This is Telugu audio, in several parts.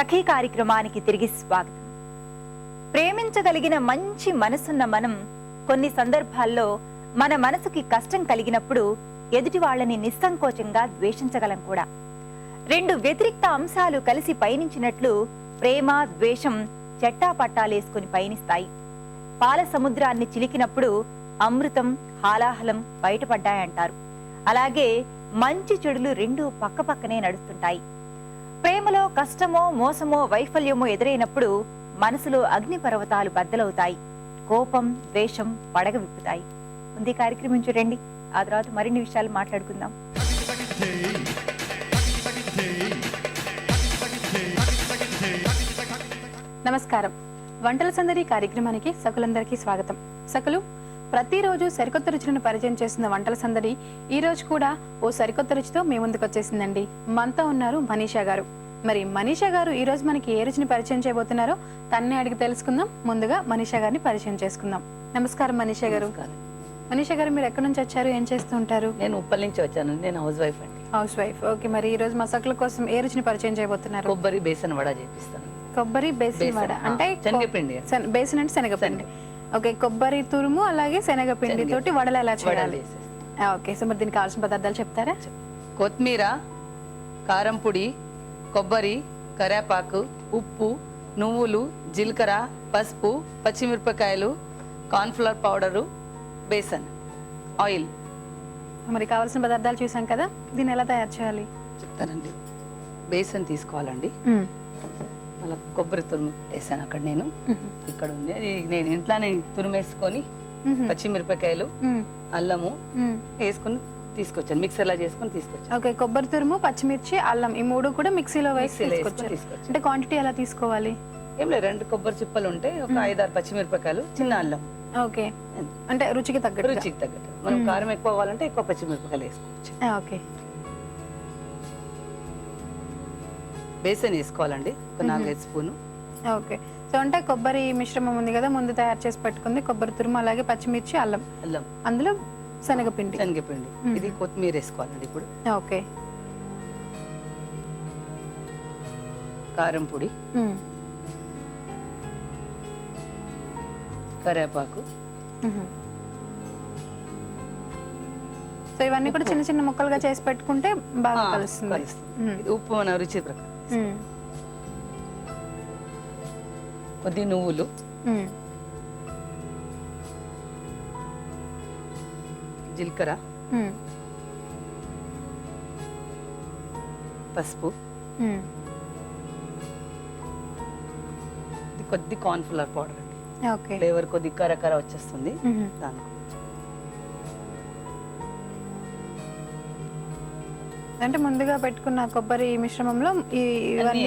సఖీ కార్యక్రమానికి తిరిగి స్వాగతం. ప్రేమించగలిగిన మంచి మనసున్న మనం కొన్ని సందర్భాల్లో మన మనసుకి కష్టం కలిగినప్పుడు ఎదుటి వాళ్ళని నిస్సంకోచంగా ద్వేషించగలం కూడా. రెండు వ్యతిరిక్త అంశాలు కలిసి పయనించినట్లు ప్రేమ ద్వేషం చెట్టా పట్టాలేసుకుని పయనిస్తాయి. పాల సముద్రాన్ని చిలికినప్పుడు అమృతం హాలాహలం బయటపడ్డాయంటారు. అలాగే మంచి చెడులు రెండు పక్కపక్కనే నడుస్తుంటాయి. ప్రేమలో కష్టమో మోసమో వైఫల్యమో ఎదురైనప్పుడు మనసులో అగ్ని పర్వతాలు బద్దలవుతాయి. కోపం ద్వేషం పడగ విప్పుతాయి. ఉంది కార్యక్రమం చూడండి. ఆ తర్వాత మరిన్ని విషయాలు మాట్లాడుకుందాం. నమస్కారం. వంటల సందడి కార్యక్రమానికి సకులందరికీ స్వాగతం. సకులు ప్రతిరోజు సరికొత్త రుచులను పరిచయం చేస్తున్న వంటల సందడి ఈ రోజు కూడా ఓ సరికొత్త రుచితో మీ ముందుకు వచ్చేసిందండి మనతో ఉన్నారు మనీషా గారు. మరి మనీషా గారు ఈ రోజు మనకి ఏ రుచిని పరిచయం చేయబోతున్నారో తన్నే అడిగి తెలుసుకుందాం. ముందుగా మనీషా గారిని పరిచయం చేసుకుందాం. నమస్కారం మనీషా గారు. మనీషా గారు మీరు ఎక్కడి నుంచి వచ్చారు? ఏం చేస్తూ ఉంటారు? నేను ఉప్పల్ నుంచి వచ్చాను. నేను హౌస్ వైఫ్ అండి. House wife. ఓకే మరి ఈ రోజు మా సకుల కోసం ఏ రుచిని పరిచయం చేయబోతున్నారు? కొబ్బరి బేసన్ వడ చేపిస్తాను. కొబ్బరి బేసిన్ వడ. అంటే శనగపిండి. శన- బేసిన్ అంటే శనగపిండి. ఓకే కొబ్బరి తురుము అలాగే శనగపిండి శనగ- తోటి వడలు ఎలా చేయాలి? ఓకే సో మరి దీనికి కావాల్సిన పదార్థాలు చెప్తారా? కొత్తిమీర కారం పొడి కొబ్బరి కరేపాకు ఉప్పు నువ్వులు జీలకర్ర పసుపు పచ్చిమిరపకాయలు కార్న్ఫ్లవర్ పౌడరు బేసన్ ఆయిల్. మరి కావాల్సిన పదార్థాలు చూసాం కదా దీన్ని ఎలా తయారు చేయాలి? చెప్తానండి. బేసన్ తీసుకోవాలండి. మళ్ళీ కొబ్బరి తురుము వేసాను అక్కడ నేను. ఇక్కడ ఉంది. నేను ఇంట్లోనే తురుమేసుకొని పచ్చిమిరపకాయలు అల్లము వేసుకొని తీసుకొచ్చాను మిక్సర్లా చేసుకొని తీసుకొచ్చాను. ఓకే కొబ్బరి తురుము పచ్చిమిర్చి అల్లం ఈ మూడు కూడా మిక్సీలో వేసి మిక్సీలో వేసుకొని తీసుకొచ్చారు. తీసుకొచ్చాను. అంటే క్వాంటిటీ ఎలా తీసుకోవాలి? ఏం లేదు రెండు కొబ్బరి చిప్పలు ఉంటాయి ఒక ఐదారు పచ్చిమిరపకాయలు చిన్న అల్లం. ఓకే అంటే రుచికి తగ్గట్టు రుచికి తగ్గట్టు. మనం కారం ఎక్కువ కావాలంటే ఎక్కువ పచ్చిమిరపకాయలు వేసుకోవచ్చు. ఓకే. బేసన్ వేసుకోవాలండి ఒక నాలుగైదు స్పూను. ఓకే. సో అంటే కొబ్బరి మిశ్రమం ఉంది కదా ముందు తయారు చేసి పెట్టుకుంది. కొబ్బరి తురుము అలాగే పచ్చిమిర్చి అల్లం. అల్లం. అందులో శనగపిండి. శనగపిండి. ఇది కొత్తిమీర వేసుకోవాలండి ఇప్పుడు. ఓకే. కారం పొడి. మ్మ్. సో ఇవన్నీ కూడా చిన్న చిన్న ముక్కలుగా చేసి పెట్టుకుంటే బాగా కలుస్తుంది. ఉప్పు మన రుచి ప్రకారం. కొద్ది నువ్వులు. జీలకర్ర. పసుపు. కొద్ది కార్న్ఫ్లవర్ పౌడర్ అండి. ఓకే. ఫ్లేవర్ కొద్ది కర కర వచ్చేస్తుంది. దానికి అంటే ముందుగా పెట్టుకున్న కొబ్బరి మిశ్రమంలో ఈ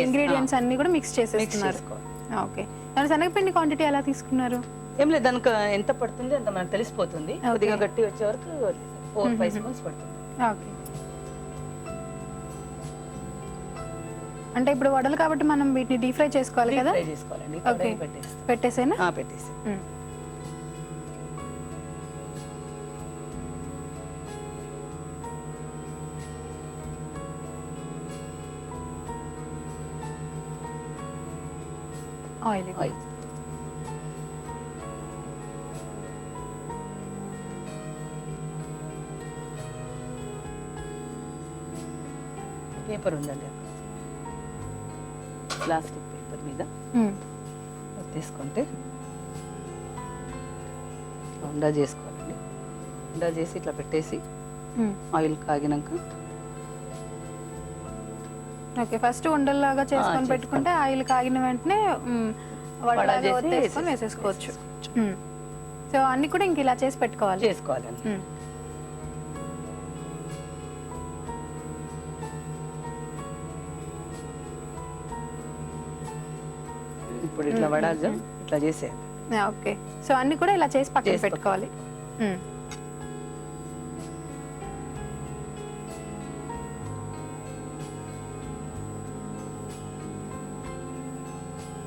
ఇంగ్రీడియంట్స్ అన్ని కూడా మిక్స్ చేసేస్తున్నారు. ఓకే. దాని శనగపిండి క్వాంటిటీ ఎలా తీసుకున్నారు? ఏం లేదు దానికి ఎంత పడుతుంది అంత మనకు తెలిసిపోతుంది. కొద్దిగా గట్టి వచ్చే వరకు ఫోర్ ఫైవ్ స్పూన్స్ పడుతుంది. ఓకే. అంటే ఇప్పుడు వడలు కాబట్టి మనం వీటిని డీప్ ఫ్రై చేసుకోవాలి కదా? ఫ్రై చేసుకోవాలండి పెట్టేసి పెట్టేసేనా? ఆ, పెట్టేసి. ఆయిల్. ఆయిల్. పేపర్ ఉందండి ప్లాస్టిక్ పేపర్ మీద. తీసుకుంటే ఉండా చేసుకోవాలండి. ఉండా చేసి ఇట్లా పెట్టేసి. ఆయిల్ కాగినాక. ఓకే ఫస్ట్ ఉండల్లాగా చేసుకొని చేసుకో. పెట్టుకుంటే ఆయిల్ కాగిన వెంటనే వడలాగా వేసేసుకోవచ్చు. సో అన్ని కూడా ఇంక ఇలా చేసి పెట్టుకోవాలి. చేసుకోవాలండి. ఇప్పుడు ఇట్లా వడాలి ఇట్లా చేసేయాలి. ఓకే. సో అన్ని కూడా ఇలా చేసి పక్కన పెట్టుకోవాలి.